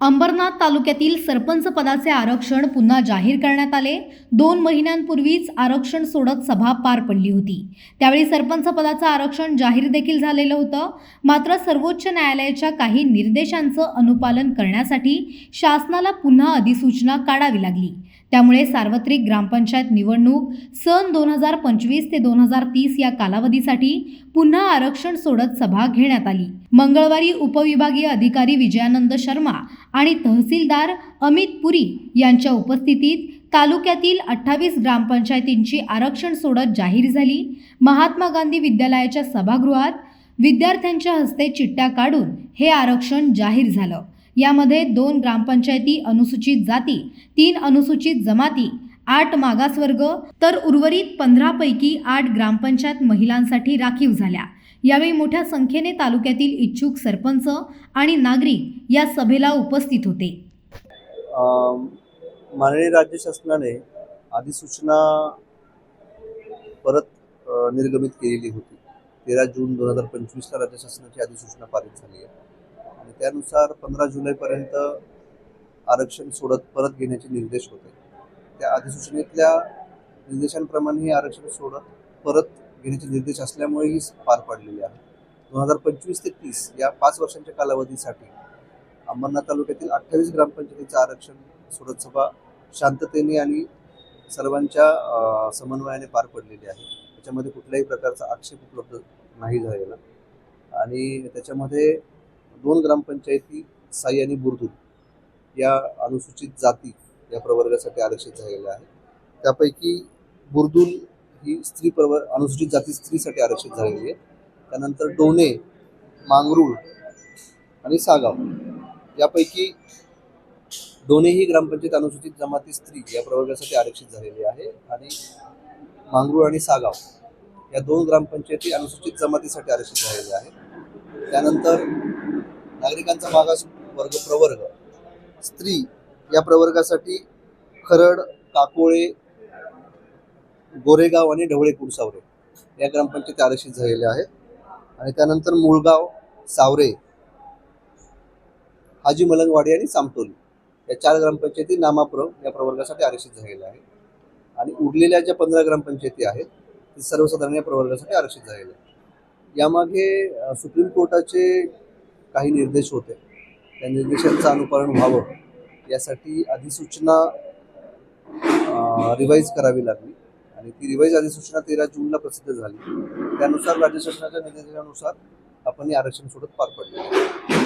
अंबरनाथ तालुक्यातील सरपंच पदाचे आरक्षण पुन्हा जाहीर करण्यात आले. दोन महिन्यांपूर्वीच आरक्षण सोडत सभा पार पडली होती. त्यावेळी सरपंच पदाचं आरक्षण जाहीर देखील झालेलं होतं. मात्र सर्वोच्च न्यायालयाच्या काही निर्देशांचं अनुपालन करण्यासाठी शासनाला पुन्हा अधिसूचना काढावी लागली. त्यामुळे सार्वत्रिक ग्रामपंचायत निवडणूक सन दोन हजार पंचवीस ते दोन हजार तीस या कालावधीसाठी पुन्हा आरक्षण सोडत सभा घेण्यात आली. मंगळवारी उपविभागीय अधिकारी विजयानंद शर्मा आणि तहसीलदार अमित पुरी यांच्या उपस्थितीत तालुक्यातील अठ्ठावीस ग्रामपंचायतींची आरक्षण सोडत जाहीर झाली. महात्मा गांधी विद्यालयाच्या सभागृहात विद्यार्थ्यांच्या हस्ते चिठ्ठ्या काढून हे आरक्षण जाहीर झालं. यामध्ये दोन ग्रामपंचायती अनुसूचित जाती तीन अनुसूचित जमाती आठ मागासवर्ग तर उर्वरित पंधरापैकी आठ ग्रामपंचायत महिलांसाठी राखीव झाल्या. यावेळी मोठ्या संख्येने तालुक्यातील इच्छुक सरपंच आणि नागरिक या सभेला उपस्थित होते. माननीय राज्य शासनाने अधिसूचना परत निर्गमित केलेली होती. तेरा जून दोन हजार पंचवीसला राज्य शासनाची अधिसूचना पारित झाली आहे. आणि त्यानुसार पंधरा जुलैपर्यंत आरक्षण सोडत परत घेण्याचे निर्देश होते. त्या अधिसूचनेतल्या निर्देशांप्रमाणे हे आरक्षण सोडत परत घेण्याचे निर्देश असल्यामुळे ही पार पाडलेली आहे. दोन हजार पंचवीस ते तीस या पाच वर्षांच्या कालावधीसाठी अंबरनाथ तालुक्यातील अठ्ठावीस ग्रामपंचायतीचं आरक्षण सोडत सभा शांततेने आणि सर्वांच्या समन्वयाने पार पडलेली आहे. त्याच्यामध्ये कुठल्याही प्रकारचा आक्षेप उपलब्ध नाही झालेला. आणि त्याच्यामध्ये दोन ग्रामपंचायती साई आणि बुरदूर या अनुसूचित जाती या प्रवर्गासाठी आरक्षित झालेल्या आहेत. त्यापैकी बुरदूल ही स्त्री प्रव अनुसूचित जाती स्त्रीसाठी आरक्षित झालेली आहे. त्यानंतर डोणे मांगरूळ आणि सागाव यापैकी दोन्ही ग्रामपंचायत अनुसूचित जमाती स्त्री या प्रवर्गासाठी आरक्षित झालेली आहे आणि मांगरूळ आणि सागाव या दोन ग्रामपंचायती अनुसूचित जमातीसाठी आरक्षित झालेल्या आहेत त्यानंतर नागरिकांचा मागास वर्ग प्रवर्ग. स्त्री या प्रवर्गासाठी खरड काकोळे गोरेगाव आणि ढवळे कुडसावरे या ग्रामपंचायती आरक्षित झालेल्या आहेत. आणि त्यानंतर मुळगाव सावरे हाजी मलंगवाडी आणि सामटोली या चार ग्रामपंचायती नामाप्र या प्रवर्गासाठी आरक्षित झालेल्या आहेत. आणि उरलेल्या ज्या पंधरा ग्रामपंचायती आहेत ते सर्वसाधारण या प्रवर्गासाठी आरक्षित झालेल्या आहेत. यामागे सुप्रीम कोर्टाचे काही निर्देश होते. त्या निर्देशांचं अनुपालन व्हावं यासाठी अधिसूचना रिवाईज करावी लागली. आणि ती रिवाईज अधिसूचना तेरा जूनला प्रसिद्ध झाली. त्यानुसार राज्य शासनाच्या निर्देशानुसार आपण हे आरक्षण सोडत पार पडले.